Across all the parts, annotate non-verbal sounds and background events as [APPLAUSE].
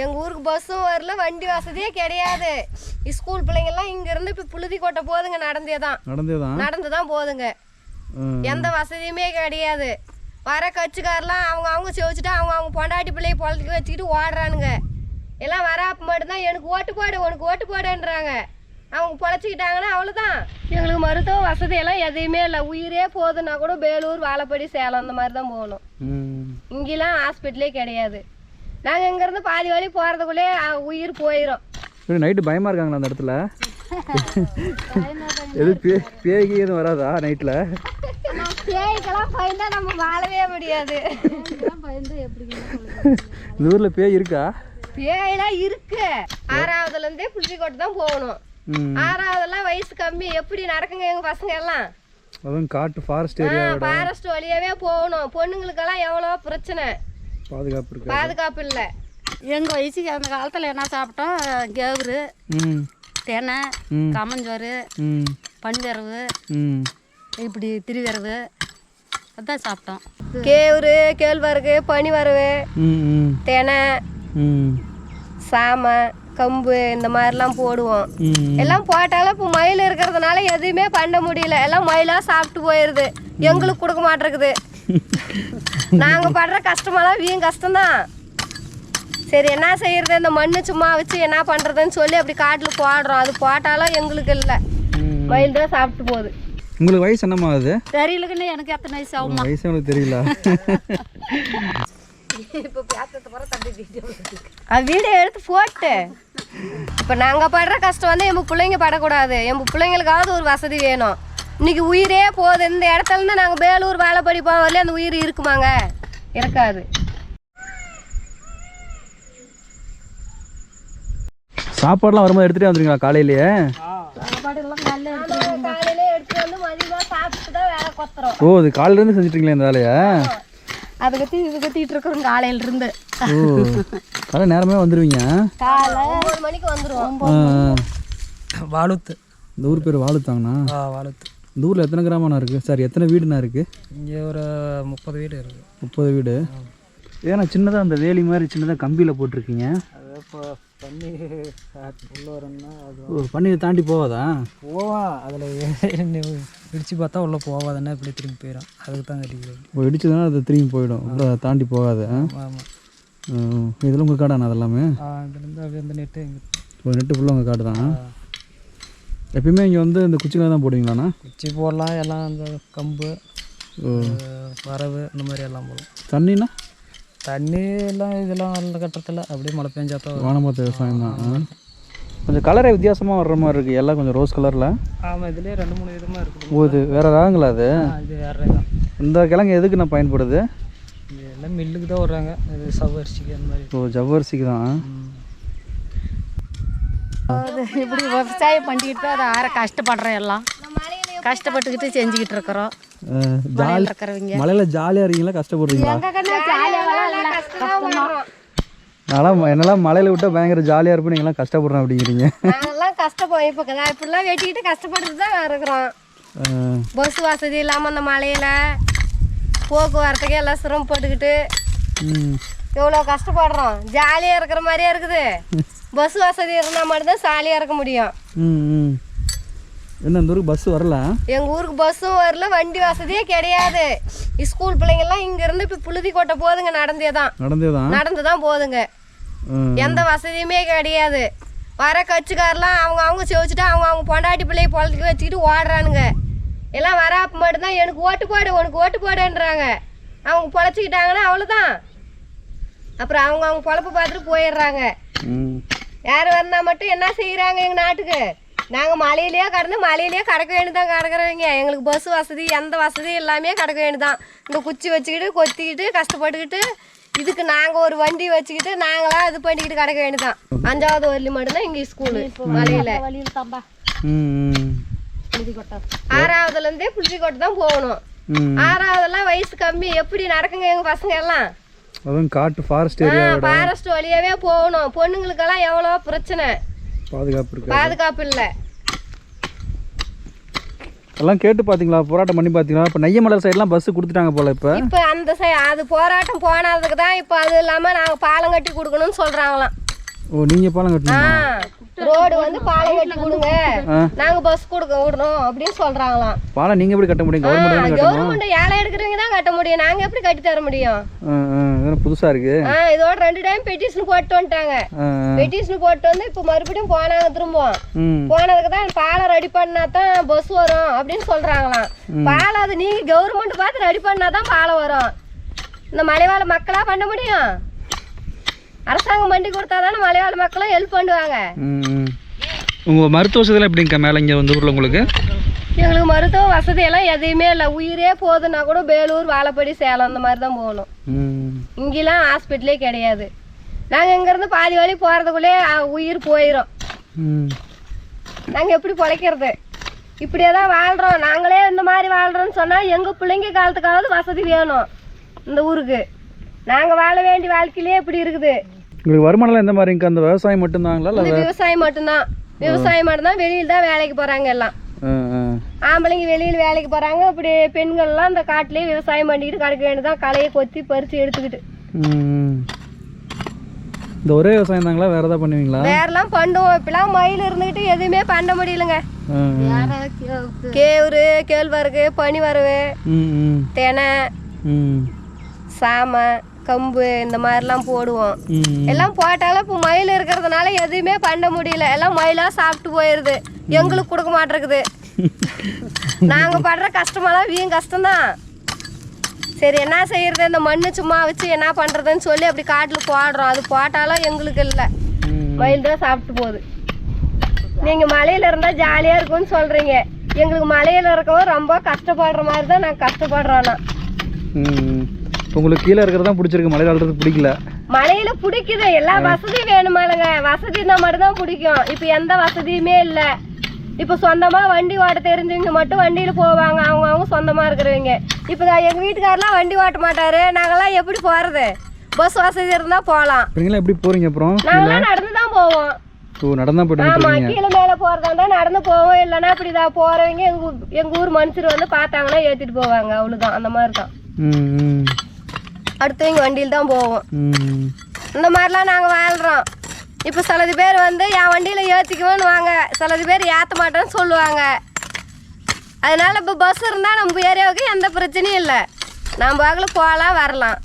எங்கள் ஊருக்கு பஸ்ஸும் வரல வண்டி வசதியே கிடையாது. ஸ்கூல் பிள்ளைங்கெல்லாம் இங்கேருந்து இப்போ புழுதி கொட்ட போதுங்க நடந்தே தான். நடந்தே தான்? நடந்து தான் போதுங்க. எந்த வசதியுமே கிடையாது. வர கட்சிக்காரெல்லாம் அவங்க அவங்க செவிச்சுட்டு அவங்க அவங்க பொண்டாட்டி பிள்ளைய பொழத்துக்கு வச்சுக்கிட்டு ஓடுறானுங்க. எல்லாம் வராப்ப மட்டும்தான் எனக்கு ஓட்டு போடு உனக்கு ஓட்டு போடுன்றாங்க. அவங்க பொழைச்சிக்கிட்டாங்கன்னா அவ்வளோதான் எங்களுக்கு மருத்துவ வசதியெல்லாம் எதையுமே இல்லை. உயிரே போகுதுன்னா கூட வேலூர் வாழப்படி சேலம் அந்த மாதிரி தான் போகணும். இங்கெல்லாம் ஹாஸ்பிட்டலே கிடையாது. நாங்கள் இங்கேருந்து பாதி வழி போகிறதுக்குள்ளே உயிர் போயிடும் நைட்டு பயமாக இருக்காங்களா அந்த இடத்துல? எது பே பேய்க்கு எதுவும் வராதா நைட்டில் பேய்க்கெல்லாம் பயந்தா நம்ம வாழவே முடியாது. இந்த ஊரில் பேய் இருக்கா? பேயெல்லாம் இருக்கு. ஆறாவதுல இருந்தே புளிச்சிக்கோட்டை தான் போகணும். ஆறாவதெல்லாம் வயசு கம்மி. எப்படி நடக்குங்க எங்க பசங்க எல்லாம் அதுவும் காட்டு ஃபாரஸ்ட் ஏரியா ஃபாரஸ்ட் வழியாவே போகணும். பொண்ணுங்களுக்கெல்லாம் எவ்வளோ பிரச்சனை. பாதுகாப்பு இருக்கு பாதுகாப்பு இல்லை. எங்கள் வயசுக்கு அந்த காலத்தில் என்ன சாப்பிட்டோம்? கேவுரு தெனை பனிவரவு ம். இப்படி திருவரவு அதான் சாப்பிட்டோம். கேவுரு கேழ்வரகு பனிவரவு தெனை சாமை கம்பு இந்த மாதிரிலாம் போடுவோம். எல்லாம் போட்டாலும் இப்போ மயில் இருக்கிறதுனால எதுவுமே பண்ண முடியல. எல்லாம் மயிலாக சாப்பிட்டு போயிடுது எங்களுக்கு கொடுக்க மாட்டேங்குது. [LAUGHS] நாங்கள் படுற கஷ்டமெல்லாம் வீண் கஷ்டம்தான். சரி என்ன செய்யறது? இந்த மண்ணு சும்மா வச்சு என்ன பண்ணுறதுன்னு சொல்லி அப்படி காட்டில் போடுறோம். அது போட்டாலும் எங்களுக்கு இல்லை. மயில் தான் சாப்பிட்டு போகுது. உங்களுக்கு வயசு என்னம்மா ஆகுது தெரியலக்குன்னு எனக்கு எத்தனை வயசு ஆகும் வயசு உங்களுக்கு தெரியல. வீடியோ எடுத்து போட்டு. இப்போ நாங்கள் படுற கஷ்டம் வந்து எங்கள் பிள்ளைங்க படக்கூடாது. எங்கள் பிள்ளைங்களுக்காவது ஒரு வசதி வேணும். இன்னைக்கு உயிரே போகுது. இந்த இடத்துல இருந்து நாங்கள் வேலூர் வாழைப்படி போக வரல அந்த உயிர் இருக்குமாங்க. இருக்காது சாப்பாடுலாம் வரும்போது எடுத்துகிட்டே வந்துருங்களா காலையிலேயே? காலையில எடுத்து வந்து மதியமாக சாப்பிட்டு தான் வேலை கொத்துறோம். ஓ இது காலையிலேருந்து செஞ்சுட்டீங்களா இந்த வேலையை? அதை கத்தி இது கத்திட்டு இருக்கிறோம் காலையில இருந்து காலை நேரமே வந்துடுவீங்க காலை ஒம்பது மணிக்கு வந்துருவோம். வாழுத்து இந்த ஊர் பேர் வாழுத்தாங்கண்ணா ஆ வாழுத்து இந்த ஊரில் எத்தனை கிராமண்ணா இருக்குது சார் எத்தனை வீடுண்ணா இருக்குது இங்கே ஒரு முப்பது வீடு இருக்குது முப்பது வீடு. ஏன்னா சின்னதாக அந்த வேலி மாதிரி சின்னதாக கம்பியில் போட்டிருக்கீங்க. இப்போ பண்ணி உள்ள வரணும்னா அது ஓ பண்ணி தாண்டி போகாதா? போவான் அதில் இடிச்சு பார்த்தா உள்ளே போவாதுன்னா இப்படி திரும்பி போயிடும். அதுக்கு தான் கட்டிக்கிறது இப்போ இடிச்சதுன்னா அது திரும்பி போயிடும். அப்புறம் அதை தாண்டி போகாது? ஆமாம். இதெல்லாம் உங்கள் காடாண்ணா அதெல்லாமே? இதுலேருந்து அப்படியே அந்த நெட்டு ஒரு நெட்டு ஃபுல்லாக உங்கள் காடு தான் எப்பயுமே இங்கே வந்து இந்த குச்சிக்காய் தான் போடுவீங்களாண்ணா? குச்சி போடலாம் எல்லாம் அந்த கம்பு வரவு இந்த மாதிரி எல்லாம் போடும் தண்ணினா தண்ணி எல்லாம் இதெல்லாம் நல்ல கட்டத்தில் அப்படியே மழை பெஞ்சாத்தான் வரும். வானமாத்த விவசாயம் தான். கொஞ்சம் கலரே வித்தியாசமாக வர்ற மாதிரி இருக்குது எல்லாம் கொஞ்சம் ரோஸ் கலரில் ஆமாம் இதுலேயே ரெண்டு மூணு விதமாக இருக்குது. ஓ இது வேறு ராங்களா அது? இது வேறு தான் இந்த கிழங்கு எதுக்கு நான் பயன்படுது எல்லாம் மில்லுக்கு தான் விட்றாங்க இது சவ்வரிசிக்கு அந்த மாதிரி. ஓ ஜவ்வரிசிக்கு தான். இப்படி விவசாயம் பண்ணிக்கிட்டு அதை ஆற கஷ்டப்படுறோம் எல்லாம். கஷ்டப்பட்டுக்கிட்டு செஞ்சுக்கிட்டு இருக்கிறோம். ஜாலி இருக்கிறவங்க. மலையில் ஜாலியாக இருக்கீங்களா? கஷ்டப்படுறீங்களா? கஷ்டம் நான்லாம் என்னெல்லாம் மலையில் விட்டால் பயங்கர ஜாலியாக இருப்பேன். நீங்களாம் கஷ்டப்படுறேன் அப்படிங்கிறீங்க. நாங்கெல்லாம் கஷ்டப்போம். இப்போ இப்படிலாம் வெட்டிக்கிட்டு கஷ்டப்பட்டு தான் இருக்கிறோம். பஸ் வசதி இல்லாமல் அந்த மலையில் போக்குவரத்துக்கு எல்லாம் சிரமப்பட்டுக்கிட்டு ம். எவ்வளோ கஷ்டப்படுறோம். ஜாலியாக இருக்கிற மாதிரியே இருக்குது. [LAUGHS] பஸ் வசதி இருந்தால் மட்டும்தான் ஜாலியாக இருக்க முடியும். ம் என்ன இந்த ஊருக்கு பஸ் வரல? எங்கள் ஊருக்கு பஸ்ஸும் வரல வண்டி வசதியே கிடையாது. ஸ்கூல் பிள்ளைங்கெல்லாம் இங்கேருந்து இப்போ புழுதி கொட்ட போதுங்க நடந்தே தான் நடந்தே தான் நடந்து தான் போதுங்க. எந்த வசதியுமே கிடையாது. வர கட்சிக்காரெல்லாம் அவங்க அவங்க செவிச்சுட்டு அவங்க அவங்க பொண்டாட்டி பிள்ளைய பொழத்துக்கு வச்சுக்கிட்டு ஓடுறானுங்க. எல்லாம் வராப்ப மட்டும்தான் எனக்கு ஓட்டு போடு உனக்கு ஓட்டு போடுன்றாங்க. அவங்க பொழைச்சிக்கிட்டாங்கன்னா அவ்வளோதான் அப்புறம் அவங்க அவங்க பொழப்பு பார்த்துட்டு போயிடுறாங்க. யார் வரனா மட்டும் என்ன செய்கிறாங்க எங்கள் நாட்டுக்கு? நாங்கள் மலையிலேயே கடந்து மலையிலேயே கடக்க வேண்டியதான் கிடக்குறவங்க. எங்களுக்கு பஸ் வசதி எந்த வசதியும் எல்லாமே கடக்க வேண்டியதான் இந்த குச்சி வச்சுக்கிட்டு கொத்திக்கிட்டு கஷ்டப்பட்டுக்கிட்டு இதுக்கு நாங்கள் ஒரு வண்டி வச்சுக்கிட்டு நாங்களாம் இது பண்ணிக்கிட்டு கிடக்க வேண்டியதான் அஞ்சாவது வரலி மட்டும்தான் இங்கே ஸ்கூலு மலையில். ஆறாவதுலேருந்தே புளிச்சிக்கோட்டை தான் போகணும். ம். ஆறாவதெல்லாம் வயசு கம்மி. எப்படி நடக்குங்க எங்கள் பசங்க எல்லாம்? அதுவும் காட்டு ஃபாரஸ்ட் ஏரியா ஃபாரஸ்ட் வழியாவே போகணும். பொண்ணுங்களுக்கெல்லாம் எவ்வளோ பிரச்சனை? பாதுகாப்பு இருக்கு பாதுகாப்பு இல்லை. எல்லாம் கேட்டு பார்த்தீங்களா போராட்டம் பண்ணி பார்த்தீங்களா இப்போ நெய்யமலை சைட்லாம் பஸ் கொடுத்துட்டாங்க போல இப்போ. இப்போ அந்த சை அது போராட்டம் போனதுக்கு தான் இப்போ அது இல்லாமல் நாங்கள் பாலம் கட்டி கொடுக்கணும்னு சொல்கிறாங்களாம் ஓ நீங்கள் பாலம் கட்டணுமா ரோடு வந்து பாலம் கட்டி கொடுங்க. நாங்க பஸ் கொடுக்க விடணும் அப்படின்னு சொல்றாங்களாம். பாலம் நீங்கள் எப்படி கட்ட முடியும்? கவர்மெண்ட் தானே கட்டணும் கவர்மெண்ட் ஏழை எடுக்கிறவங்க தான் கட்ட முடியும். நாங்க எப்படி கட்டி தர முடியும்? இருக்குது ஆ இதோட ரெண்டு டைம் பெட்டிஷன் போட்டு வந்துட்டாங்க. பெட்டிஷன் போட்டு வந்து இப்போ மறுபடியும் போனாங்க திரும்பவும். போனதுக்கு தான் பாலம் ரெடி பண்ணா தான் பஸ் வரும் அப்படின்னு சொல்றாங்களாம். பாலம் அது நீங்க கவர்மெண்ட் பார்த்து ரெடி பண்ணா தான் பாலம் வரும். இந்த மலைவாழ மக்களா பண்ண முடியும்? அரசாங்கம் வண்டி கொடுத்தா தானே மலைவாழ மக்களும் ஹெல்ப் பண்ணுவாங்க. உங்கள் மருத்துவ வசதியெல்லாம் எப்படிங்கக்கா மேலே இங்கே வந்து ஊரில் உங்களுக்கு? எங்களுக்கு மருத்துவ வசதி எல்லாம் எதையுமே இல்லை. உயிரே போகுதுன்னா கூட வேலூர் வாழப்படி சேலம் அந்த மாதிரி தான் போகணும். இங்கெல்லாம் ஹாஸ்பிட்டலே கிடையாது. நாங்கள் இங்கேருந்து பாதி வழி போகிறதுக்குள்ளே உயிர் போயிடும் நாங்கள் எப்படி பிழைக்கிறது? இப்படியே தான் வாழ்கிறோம் நாங்களே இந்த மாதிரி வாழ்கிறோன்னு சொன்னால் எங்கள் பிள்ளைங்க காலத்துக்காவது வசதி வேணும். இந்த ஊருக்கு. நாங்கள் வாழ வேண்டிய வாழ்க்கையிலே இப்படி இருக்குது. உங்களுக்கு வருமானம்லாம் எந்த மாதிரிங்கக்கா அந்த விவசாயம் மட்டும்தாங்களா? இல்லை விவசாயம் மட்டும்தான். விவசாயம் மட்டும்தான் வெளியில் தான் வேலைக்கு போகிறாங்க எல்லாம். ஆம்பளைங்க வெளியில் வேலைக்கு போகிறாங்க இப்படி பெண்கள்லாம் இந்த காட்டிலேயே விவசாயம் பண்ணிக்கிட்டு கிடக்க வேண்டியதான் களையை கொத்தி பறித்து எடுத்துக்கிட்டு. இந்த ஒரே விவசாயம் தாங்களா? வேறு எதாவது பண்ணுவீங்களா? வேறெல்லாம் பண்ணுவோம். இப்பெல்லாம் மயில் இருந்துக்கிட்டு எதுவுமே பண்ண முடியலங்க. கேவுரு கேழ்வரகு பனிவரவு தெனை சாமை. கம்பு இந்த மாதிரிலாம் போடுவோம். எல்லாம் போட்டாலும் இப்போ மயில் இருக்கிறதுனால எதுவுமே பண்ண முடியல. எல்லாம் மயிலாக சாப்பிட்டு போயிடுது எங்களுக்கு கொடுக்க மாட்டேங்குது [LAUGHS] நாங்கள் படுற கஷ்டமெல்லாம் வீண் கஷ்டம்தான். சரி என்ன செய்யறது? இந்த மண்ணு சும்மா வச்சு என்ன பண்ணுறதுன்னு சொல்லி அப்படி காட்டில் போடுறோம். அது போட்டாலும் எங்களுக்கு இல்லை. மயில் தான் சாப்பிட்டு போகுது. நீங்கள் மலையில் இருந்தால் ஜாலியாக இருக்கும்னு சொல்கிறீங்க எங்களுக்கு மலையில் இருக்கவும் ரொம்ப கஷ்டப்படுற மாதிரி தான் நாங்கள் கஷ்டப்படுறோன்னா ம் இப்போ உங்களுக்கு கீழே இருக்கிறது தான் பிடிச்சிருக்கு. மலை காலத்துக்கு பிடிக்கல. மலையில பிடிக்குது. எல்லா வசதியும் வேணுமாலங்க வசதி இருந்தா மட்டும் தான் பிடிக்கும். இப்போ எந்த வசதியுமே இல்லை. இப்போ சொந்தமா வண்டி ஓட்ட தெரிஞ்சவங்க மட்டும் வண்டியில போவாங்க. அவங்க அவங்க சொந்தமா இருக்கிறவங்க. இப்போ எங்க வீட்டுக்காரெல்லாம் வண்டி ஓட்ட மாட்டாரு. நாங்கெல்லாம் எப்படி போறது? பஸ் வசதி இருந்தா போகலாம் இப்போ நீங்களாம் எப்படி போகிறீங்க அப்புறம்? நாங்களாம் நடந்து தான் போவோம். ஓ நடந்தா போயிட்டு ஆமா வந்துருக்கீங்க கீழே மேல போறதா இருந்தா நடந்து போவோம். இல்லைன்னா இப்படிதான் போறவங்க எங்க ஊ- எங்க ஊர் மனுஷர் வந்து பார்த்தாங்கன்னா ஏத்திட்டு போவாங்க. அவ்வளவுதான். அந்த மாதிரி தான். அடுத்தவங்க வண்டியில் தான் போவோம். இந்த மாதிரிலாம் நாங்கள் வாழ்கிறோம் இப்போ சிலது பேர் வந்து என் வண்டியில் ஏற்றிக்குவோன்னு வாங்க. சிலது பேர் ஏற்ற மாட்டேன்னு சொல்லுவாங்க. அதனால் இப்போ பஸ் இருந்தால் நம்ம ஏரியாவுக்கு எந்த பிரச்சனையும் இல்லை. நம்ம வாக்கில் போகலாம் வரலாம்.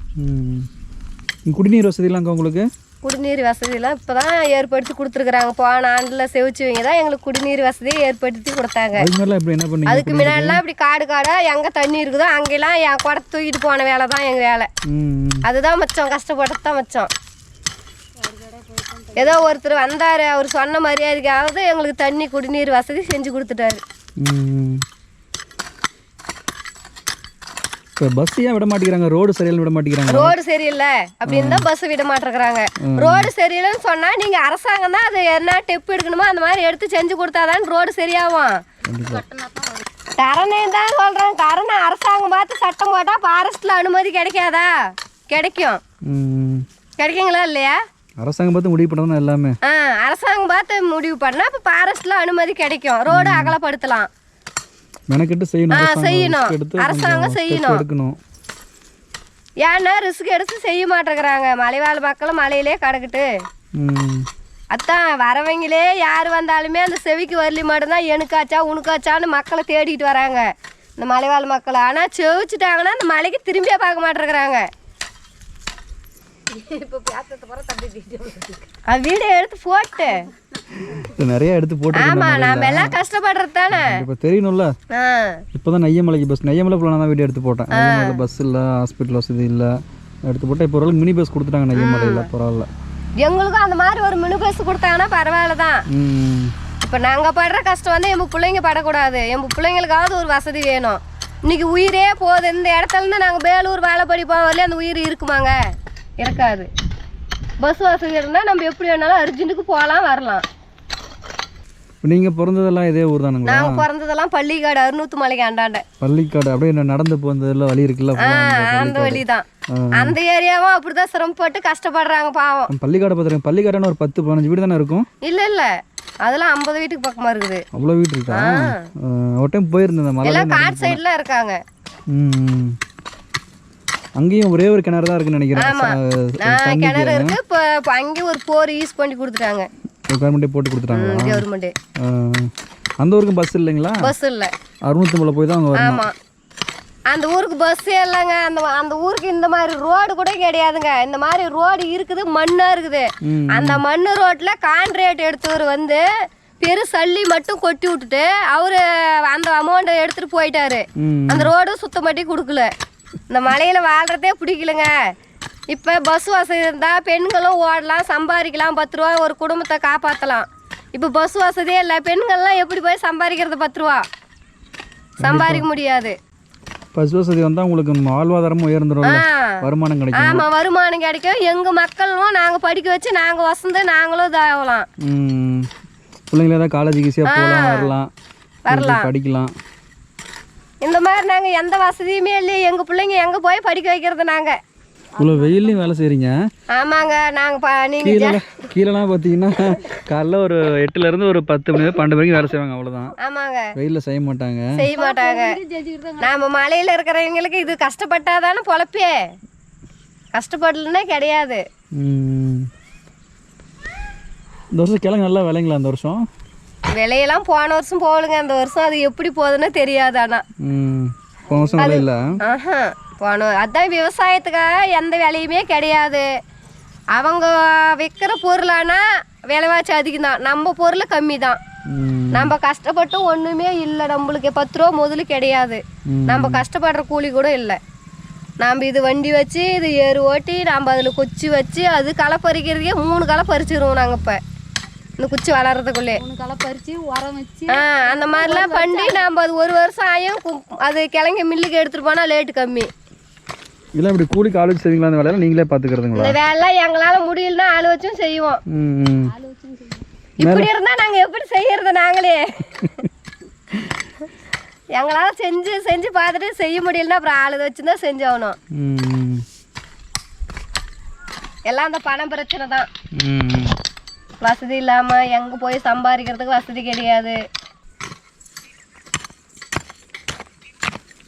குடிநீர் வசதிலாம் உங்களுக்கு? குடிநீர் வசதியெல்லாம் இப்போ தான் ஏற்படுத்தி கொடுத்துருக்குறாங்க. போன ஆண்டில் செவிச்சுவங்க தான் எங்களுக்கு குடிநீர் வசதியை ஏற்படுத்தி கொடுத்தாங்க. அதுக்கு முன்னாடிலாம் இப்படி காடு காடாக எங்கே தண்ணி இருக்குதோ அங்கெல்லாம் என் குடத்தை தூக்கிட்டு போன வேலை தான் எங்கள் வேலை. அதுதான் மிச்சம் கஷ்டப்பட்டு தான் மிச்சம் ஏதோ ஒருத்தர் வந்தார் அவர் சொன்ன மரியாதைக்காவது எங்களுக்கு தண்ணி குடிநீர் வசதி செஞ்சு கொடுத்துட்டாரு ம் இப்போ பஸ் ஏன் விட மாட்டேங்கிறாங்க ரோடு சரியில்லை விட மாட்டேங்கிறாங்க ரோடு சரியில்லை அப்படின்னு தான் பஸ் விட மாட்டேங்கிறாங்க ரோடு சரியில்லைன்னு சொன்னா நீங்க அரசாங்கம் தான் அது என்ன டெப் எடுக்கணுமோ அந்த மாதிரி எடுத்து செஞ்சு கொடுத்தாதான் ரோடு சரியாகும் கரணை தான் சொல்றேன். கரணை அரசாங்கம் பார்த்து சட்டம் போட்டா ஃபாரஸ்ட்ல அனுமதி கிடைக்காதா? கிடைக்கும். கிடைக்குங்களா இல்லையா? அரசாங்கம் பார்த்து முடிவு பண்ணுறது எல்லாமே. அரசாங்கம் பார்த்து முடிவு பண்ணா இப்போ ஃபாரஸ்ட்ல அனுமதி கிடைக்கும். ரோடு அகலப்படுத்தலாம். மெனக்கெட்டு செய்யணும். செய்யணும். அரசாங்கம் செய்யணும். எடுக்கணும். ஏன்னா ரிஸ்க் எடுத்து செய்ய மாட்டேங்கிறாங்க. மலைவாழ் மக்களும் மலையிலே கிடக்குட்டு அதான் வரவங்களே யார் வந்தாலுமே அந்த செவிக்கு வரலி மட்டும்தான் எனக்காச்சா உனக்காச்சான்னு மக்களை தேடிட்டு வராங்க. இந்த மலைவாழ் மக்கள். ஆனால் செவிச்சிட்டாங்கன்னா அந்த மலைக்கு திரும்பியே பார்க்க மாட்டேங்கிறாங்க. அது வீடியோ எடுத்து போட்டு. நிறைய எடுத்து போட்டு ஆமா நாம எல்லாம் கஷ்டப்படுறது தானே? இப்போ தெரியணும்ல? ஆ. இப்போ தான் நெய்யமலைக்கு பஸ் நெய்யமலை தான் வீடியோ எடுத்து போட்டேன். பஸ் இல்லை ஹாஸ்பிட்டல் வசதி இல்லை எடுத்து போட்டேன். இப்போ ஓரளவுக்கு மினி பஸ் கொடுத்துட்டாங்க நெய்யமலையில் பரவாயில்ல. எங்களுக்கும் அந்த மாதிரி ஒரு மினி பஸ் கொடுத்தாங்கன்னா பரவாயில்ல தான் இப்போ நாங்கள் படுற கஷ்டம் வந்து எங்கள் பிள்ளைங்க படக்கூடாது. எங்கள் பிள்ளைங்களுக்காவது ஒரு வசதி வேணும். இன்னைக்கு உயிரே போகுது. இந்த இடத்துல இருந்து நாங்கள் வேலூர் வேலைப்படி போக வரல அந்த உயிர் இருக்குமாங்க? இருக்காது. பஸ் வசதி இருந்தால் நம்ம எப்படி வேணாலும் அர்ஜென்ட்டுக்கு போகலாம் வரலாம். நீங்கள் பிறந்ததெல்லாம் இதே ஊர் தானுங்களா? நாங்கள் பிறந்ததெல்லாம் பள்ளிக்காடு அறுநூத்து மலைக்கு அண்டாண்ட. பள்ளிக்காடு அப்படியே நடந்து போனதுல வழி இருக்குல்ல அந்த வழி தான் அந்த ஏரியாவும் அப்படிதான் சிரமப்பட்டு கஷ்டப்படுறாங்க பாவம். பள்ளி- பள்ளிக்காடு பார்த்துருக்கேன். பள்ளிக்காடுன்னு ஒரு பத்து பதினஞ்சு வீடு தானே இருக்கும்? இல்லை இல்லை. அதெல்லாம் ஐம்பது வீட்டுக்கு பக்கமாக இருக்குது. அவ்வளோ வீடு இருக்கா? ஒரு டைம் போயிருந்தேன் மலை காட் சைடில் இருக்காங்க. ம். அங்கேயும் ஒரே ஒரு கிணறு தான் இருக்குன்னு நினைக்கிறேன். கிணறு இருக்கு. இப்போ அங்கேயும் ஒரு போர் யூஸ் பண்ணி கொடுத்துட்டாங்க. கவர்மெண்ட்டே போட்டு கொடுத்துட்டாங்களா? கவர்மெண்ட்டு. அந்த ஊருக்கும் பஸ் இல்லைங்களா? பஸ் இல்லை. அறுநூத்தம்பதுல போய் தான் அங்கே வரணும். ஆமாம் அந்த ஊருக்கு பஸ்ஸே இல்லைங்க. அந்த அந்த ஊருக்கு இந்த மாதிரி ரோடு கூட கிடையாதுங்க. இந்த மாதிரி ரோடு இருக்குது மண்ணாக இருக்குது. அந்த மண்ணு ரோட்டில் கான்ட்ராக்ட் எடுத்தவர் வந்து பெரு சல்லி மட்டும் கொட்டி விட்டுட்டு அவரு அந்த அமௌண்ட்டை எடுத்துட்டு போயிட்டாரு. அந்த ரோடும் சுத்தம் பண்ணி கொடுக்கல. இந்த மலையில் வாழ்கிறதே பிடிக்கலங்க. இப்போ பஸ் வசதி இருந்தால் பெண்களும் ஓடலாம் சம்பாதிக்கலாம் பத்து ரூபா ஒரு குடும்பத்தை காப்பாற்றலாம் இப்போ பஸ் வசதியே இல்லை பெண்கள்லாம் எப்படி போய் சம்பாதிக்கிறது பத்து ரூபா? சம்பாதிக்க முடியாது. பஸ் வசதி வந்தால் உங்களுக்கு வாழ்வாதாரமும் உயர்ந்துடும் வருமானம் கிடைக்கும். ஆமாம் வருமானம் கிடைக்கும். எங்கள் மக்களும் நாங்கள் படிக்க வச்சு நாங்கள் வசந்து நாங்களும் இதாகலாம். பிள்ளைங்கள ஏதாவது காலேஜுக்கு ஈஸியாக போகலாம் வரலாம். வரலாம். படிக்கலாம். இந்த மாதிரி நாங்கள் எந்த வசதியுமே இல்லையே. எங்கள் பிள்ளைங்க எங்கே போய் படிக்க வைக்கிறது நாங்கள் இவ்வளோ வெயில்லையும் வேலை செய்கிறீங்க ஆமாங்க நாங்கள் கீழே கீழெல்லாம் பார்த்தீங்கன்னா காலைல ஒரு எட்டுலேருந்து ஒரு பத்து மணி பன்னெண்டு மணிக்கு வேலை செய்வாங்க அவ்வளோதான் ஆமாங்க. வெயிலில் செய்ய மாட்டாங்க. செய்ய மாட்டாங்க. நாம மலையில இருக்கிறவங்களுக்கு இது கஷ்டப்பட்டாதானே பொழப்பே. கஷ்டப்படலன்னா கிடையாது. இந்த வருஷம் கிழங்கு நல்லா விளைங்களா இந்த வருஷம்? விலையெல்லாம் போன வருஷம் போகலுங்க. அந்த வருஷம் அது எப்படி போகுதுன்னு தெரியாது ஆனா. போன வருஷம் விலை இல்லை. ஆஹா போன அதான் விவசாயத்துக்காக எந்த விலையுமே கிடையாது. அவங்க விற்கிற பொருளானா விலைவாசி அதிகம் தான் நம்ம பொருள் கம்மி தான் நம்ம கஷ்டப்பட்டு ஒன்றுமே இல்லை. நம்மளுக்கு பத்து ரூபா முதல்ல கிடையாது. நம்ம கஷ்டப்படுற கூலி கூட இல்லை. நம்ம இது வண்டி வச்சு இது ஏறு ஓட்டி நம்ம அதில் குச்சி வச்சு அது களை பறிக்கிறதுக்கே மூணு களை பறிச்சிருவோம் நாங்கள் இப்போ. இந்த குச்சி வளர்றதுக்குள்ளே. பறித்து உரம் வச்சு ஆ அந்த மாதிரிலாம் பண்ணி நம்ம அது ஒரு வருஷம் ஆயும் அது கிழங்கு மில்லுக்கு எடுத்துகிட்டு போனால் லேட்டு கம்மி. இல்லை இப்படி கூலி காலேஜ் செய்வீங்களா? அந்த வேலையெல்லாம் நீங்களே பார்த்துக்கிறதுங்களா? இந்த வேலைலாம் எங்களால் முடியலன்னா ஆள் வச்சும் செய்வோம். இப்படி இருந்தால் நாங்கள் எப்படி செய்யறது நாங்களே? எங்களால் செஞ்சு செஞ்சு பார்த்துட்டு செய்ய முடியலன்னா அப்புறம் ஆள் வச்சு தான் செஞ்சாகணும் எல்லாம் அந்த பணம் பிரச்சனை தான். வசதி இல்லாமல் எங்கே போய் சம்பாதிக்கிறதுக்கு வசதி கிடையாது.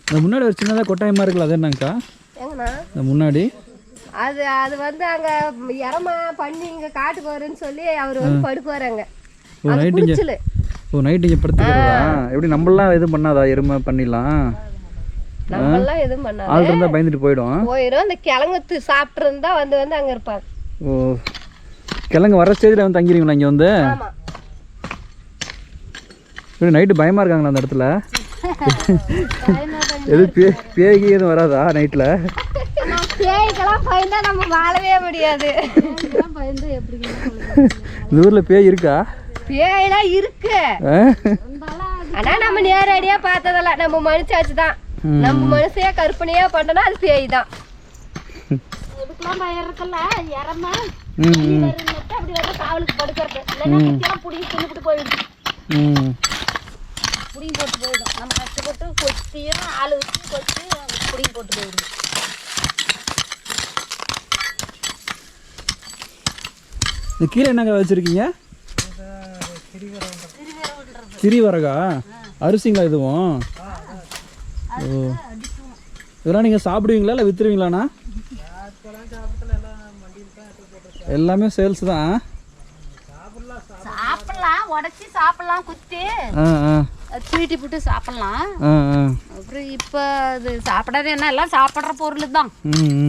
இந்த முன்னாடி ஒரு சின்னதாக கொட்டாயமாக இருக்குல்ல அது என்னங்கக்கா எங்கண்ணா? இந்த முன்னாடி. அது அது வந்து அங்கே இறமா பண்ணி இங்கே காட்டுக்கு வருன்னு சொல்லி அவர் வந்து படுக்குவார் அங்கே. ஓ நைட்டு இங்கே. ஓ நைட்டு இங்கே படுத்துக்கிறதா? எப்படி நம்மளாம் எதுவும் பண்ணாதா? எருமை பண்ணிடலாம். நம்மளாம் எதுவும் பண்ணாது. ஆள் இருந்தால் பயந்துட்டு போயிடும். போயிடும் அந்த கிழங்கு சாப்பிட்டு இருந்தா வந்து வந்து அங்கே இருப்பாங்க. ஓ கிழங்கு வர ஸ்டேஜில் வந்து தங்கிடுவீங்களா இங்கே வந்து. இப்படி நைட்டு பயமாக இருக்காங்களா அந்த இடத்துல? எது பே பேய்கி எதுவும் வராதா நைட்டில் பேய்க்கெல்லாம் பயந்தா நம்ம வாழவே முடியாது. இந்த ஊரில் பேய் இருக்கா? பேயெல்லாம் இருக்கு? ஆனா நம்ம நேரடியா பார்த்ததில்ல நம்ம மனுஷாச்சு தான். நம்ம மனுஷையா கற்பனையா பண்ணனா அது பேய் தான். இதுக்கெல்லாம் இறமா அப்படி வந்து காவலுக்கு படுக்கிறது. இல்லைன்னா குச்சியெல்லாம் பிடிங்கி தின்னுட்டு போயிடும் ம். பிடிங்கி போட்டு போயிடும். நம்ம கஷ்டப்பட்டு கொத்தியும் ஆள் வச்சு கொத்தி பிடிங்கி போட்டு போயிடும் இந்த கீழே என்னங்க வச்சுருக்கீங்க? திரிவரகா? அரிசிங்களா இதுவும்? ஓ. இதெல்லாம் நீங்கள் சாப்பிடுவீங்களா இல்லை விற்றுருவீங்களாண்ணா எல்லாமே சேல்ஸ் தான். சாப்பிடலாம் உடச்சி சாப்பிடலாம் குத்தி. தீட்டி போட்டு சாப்பிடலாம். அப்புறம் இப்போ அது சாப்பிடாத என்ன எல்லாம் சாப்பிட்ற பொருள் தான்.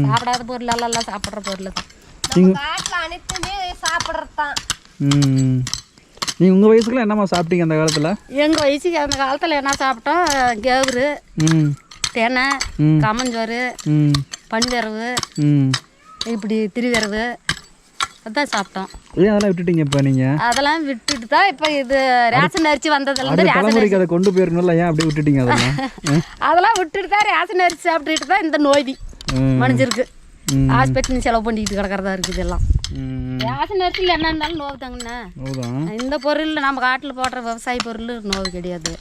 சாப்பிடாத பொருள் எல்லாம் சாப்பிட்ற பொருள் தான். காட்டுல அனைத்துமே சாப்பிட்றது தான். நீங்கள் உங்கள் வயசுக்குலாம் என்னம்மா சாப்பிட்டீங்க அந்த காலத்தில்? எங்கள் வயசுக்கு அந்த காலத்தில் என்ன சாப்பிட்டோம்? கேவுரு தெனை. கம்மஞ்சோறு ம். இப்படி திருவிரவு அதான் சாப்பிட்டோம். ஏன் அதெல்லாம் விட்டுட்டீங்க இப்போ நீங்கள் அதெல்லாம் விட்டுட்டு தான் இப்போ இது ரேஷன் அரிசி வந்ததுலேருந்து ரேஷன் அதை கொண்டு போயிருக்கணும்ல ஏன் அப்படியே விட்டுட்டீங்க அதெல்லாம்? [LAUGHS] அதெல்லாம் விட்டுட்டு தான் ரேஷன் அரிசி சாப்பிட்டுட்டு தான் இந்த நோய்தி ம். மனுஷருக்கு. ம். ஹாஸ்பிட்டல் செலவு பண்ணிக்கிட்டு கிடக்கிறதா இருக்குது எல்லாம் ரேஷன் அரிசியில் என்ன இருந்தாலும் நோவு தாங்கண்ணே. இந்த பொருள் நம்ம காட்டில் போடுற விவசாய பொருள் நோவு கிடையாது.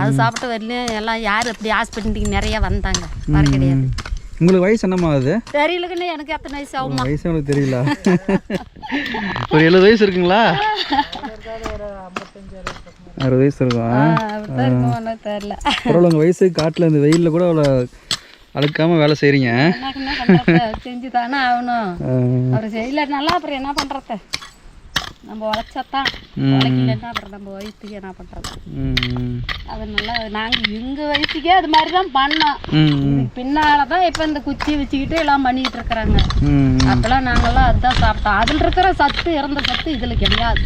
அது சாப்பிட்ட வரலையும் எல்லாம் யார் அப்படி ஹாஸ்பிட்டலுக்கு நிறைய வந்தாங்க? வர கிடையாது. உங்களுக்கு வயசு என்னம்மா ஆகுது தெரியலக்குன்னு எனக்கு எத்தனை வயசு ஆகுமா வயசு உங்களுக்கு தெரியல? [LAUGHS] ஒரு எழுபது வயசு இருக்குங்களா? அறுபது வயசு இருக்கும் தெரியல. பரவாயில்ல உங்கள் வயசு காட்டில் இந்த வெயிலில் கூட அவ்வளோ அழுக்காமல் வேலை செய்கிறீங்க செஞ்சு தானே ஆகணும். அவர் செய்யலைனால அப்புறம் என்ன பண்ணுறது நம்ம உழைச்சாதான் உழைக்கலன்னா அப்புறம் நம்ம வயிற்றுக்கு என்ன பண்ணுறது அது நல்லா நாங்கள் எங்கள் வயசுக்கே அது மாதிரி தான் பண்ணோம் இதுக்கு பின்னால தான் இப்போ இந்த குச்சி வச்சுக்கிட்டு எல்லாம் பண்ணிக்கிட்டு இருக்கிறாங்க. அப்போல்லாம் நாங்கள்லாம் அதுதான் சாப்பிட்டோம். அதில் இருக்கிற சத்து இறந்த சத்து இதில் கிடையாது.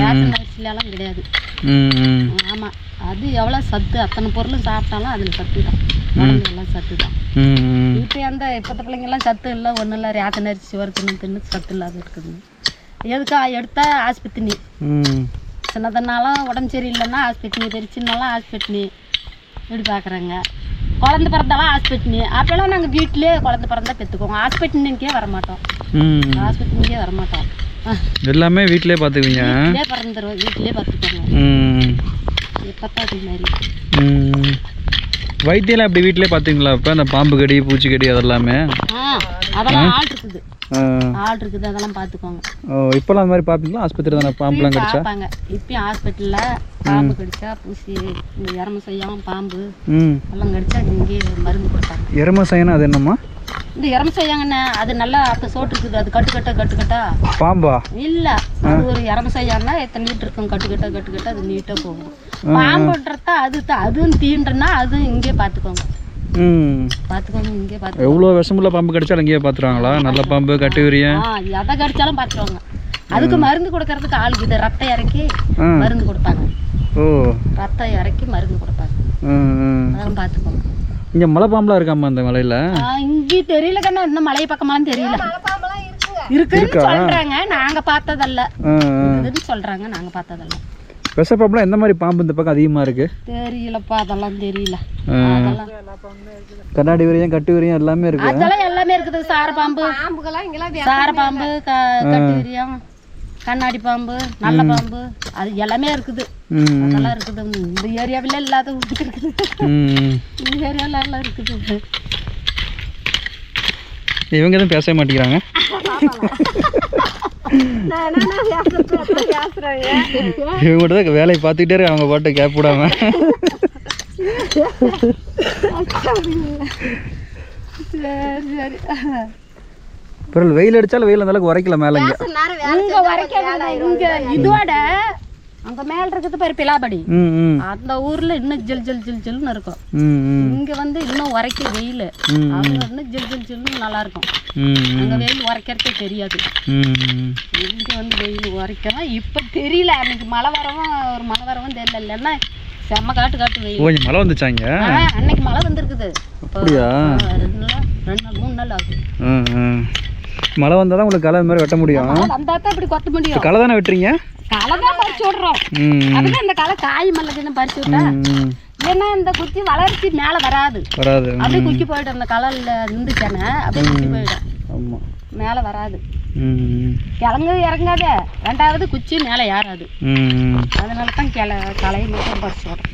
ரேஷன் அரிசிலலாம் கிடையாது. ஆமாம் அது எவ்வளோ சத்து அத்தனை பொருளும் சாப்பிட்டாலும் அதில் சத்து தான். எல்லாம் சத்து தான். இப்போ அந்த இப்போத்த பிள்ளைங்கெல்லாம் சத்து இல்லை ஒன்றும் இல்லை. ரேஷன் அரிசி சோறு தின்னு தின்னு சத்து இல்லாத இருக்குது. எதுக்கா எடுத்தா? ஆஸ்பத்திரி. சின்னதுனாலும் உடம்பு சரியில்லைன்னா ஆஸ்பத்திரி பெருசுனாலும் ஆஸ்பத்திரி. இப்படி பார்க்குறாங்க குழந்த பிறந்தாலும் ஆஸ்பத்திரி. அப்போல்லாம் நாங்கள் வீட்டிலே குழந்த பிறந்தா பெற்றுக்குவோம் ஆஸ்பத்திரிக்கே வரமாட்டோம். ஆஸ்பத்திரிக்கே வரமாட்டோம். எல்லாமே வீட்டிலே பார்த்துக்குவீங்க வீட்டிலே பிறந்துருவோம். வீட்டிலே பார்த்துக்கோங்க அது மாதிரி. வைத்தியெல்லாம் அப்படி வீட்டிலே பார்த்துங்களா இப்போ அந்த பாம்பு கடி பூச்சிக்கடி அதெல்லாமே? ஆ அதெல்லாம் ஆள் இருக்குது. ஆள் இருக்குது அதெல்லாம் பார்த்துக்கோங்க. ஓ இப்போல்லாம் அந்த மாதிரி பார்ப்பீங்களா? ஆஸ்பத்திரி தானே பாம்புலாம் கடிச்சா? பார்ப்பாங்க. இப்பயும் ஹாஸ்பிட்டலில் பாம்பு கடிச்சா பூசி இந்த இறம செய்யும் பாம்பு எல்லாம் கடிச்சா இங்கேயே மருந்து கொடுப்பாங்க. எருமை சயனா அது என்னம்மா? இந்த இறம செய்யாங்கண்ணே அது நல்லா அப்போ சோட்டு இருக்குது அது கட்டுக்கட்டா கட்டுக்கட்டா. பாம்பா? இல்லை அது ஒரு இறம செய்யாங்கன்னா எத்தனை லிட்டர் இருக்கும் கட்டுக்கட்டா கட்டுக்கட்டா அது நீட்டாக போகும். பாம்புன்றதா அது அதுவும் தீண்டுனா அதுவும் இங்கே பார்த்துக்கோங்க. பார்த்துக்கோங்க இங்கே பார்த்து எவ்வளோ விஷமுள்ள பாம்பு கடிச்சாலும் இங்கேயே பார்த்துருவாங்களா நல்ல பாம்பு கட்டு விரியன் ஆ எதை கடிச்சாலும் பார்த்துருவாங்க அதுக்கு மருந்து கொடுக்கறதுக்கு ஆளுக்கு இது ரத்தம் இறக்கி. மருந்து கொடுப்பாங்க. ஓ. ரத்தம் இறக்கி மருந்து கொடுப்பாங்க. அதெல்லாம் பார்த்துக்கோங்க இங்கே மலை பாம்புலாம் இருக்காம்மா அந்த மலையில்? ஆ, இங்கே தெரியல கண்ணா இன்னும் மலை பக்கமெல்லாம் தெரியல. இருக்குன்னு சொல்றாங்க நாங்க பார்த்ததல்ல. சொல்றாங்க நாங்க பார்த்ததல்ல. விஷ பாம்புலாம் எந்த மாதிரி பாம்பு இந்த பக்கம் அதிகமாக இருக்குது தெரியலப்பா அதெல்லாம் தெரியல. கண்ணாடி விரியம் கட்டு விரியம் எல்லாமே இருக்கு. அதெல்லாம் எல்லாமே இருக்குது சார பாம்பு. சார பாம்பு க- கட்டு விரியம் கண்ணாடி பாம்பு நல்ல பாம்பு அது எல்லாமே இருக்குது. அதெல்லாம் இருக்குது. இந்த ஏரியாவில இல்லாத ஊருக்கு இருக்குது. இந்த ஏரியாவில் எல்லாம் இருக்குது. இவங்க எதுவும் பேசவே மாட்டேங்கிறாங்க இவங்க கூட தான் வேலையை பார்த்துக்கிட்டே இருக்கு அவங்க பாட்டு கேப் விடாம சரி சரி பிறகு வெயில் அடிச்சாலும் வெயில் அந்த அளவுக்கு உரைக்கல மேலே இங்கே நேரம் அங்க மேல இருக்குது பாரு பிலாபடி. அந்த ஊர்ல இன்னும் ஜில் ஜில் ஜில் ஜில்னு இருக்கும். இங்க வந்து இன்னும் உரைக்க வெயில். அங்க இன்னும் ஜில் ஜில் ஜில்னு நல்லா இருக்கும் அங்க வெயில் உரைக்கிறதே தெரியாது. இங்க வந்து வெயில் உரைக்கலாம் இப்ப தெரியல. அன்னைக்கு மழை வரவும் ஒரு மழை வரவும் தெரியல. இல்லைன்னா செம்ம காட்டு காட்டு வெயில். மழை வந்துச்சாங்க? அன்னைக்கு மழை வந்திருக்குது. அப்படியா? ரெண்டு நாள் ரெண்டு நாள் மூணு நாள் ஆகுது. ம் ம். மழை வந்தால் தான் உங்களுக்கு களை மாதிரி வெட்ட முடியும். மழை வந்தா தான் இப்படி கொத்த முடியும். களை தானே வெட்டுறீங்க? களை தான் பறிச்சு விடுறோம். அதுதான் இந்த களை காய் மல்லதுன்னு பறிச்சு விட்டா ஏன்னா இந்த குச்சி வளர்ச்சி மேலே வராது. வராது அப்படியே குச்சி போயிடும் அந்த கலரில் இருந்துச்சானே அப்படியே குச்சி போயிடும். ஆமாம் மேலே வராது. கிழங்கு இறங்காத. ரெண்டாவது குச்சி மேலே ஏறாது. அதனால தான் கிள களையை மட்டும் பறிச்சு விடுறோம்.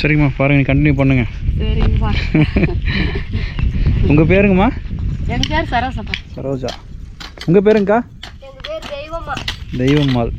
சரிங்கம்மா பாருங்க கண்டினியூ பண்ணுங்க. சரிங்கப்பா [LAUGHS] உங்கள் பேருங்கம்மா? என் பேர் சரசப்பா சரோஜா. உங்கள் பேருங்கக்கா தெய்வம்மாள்.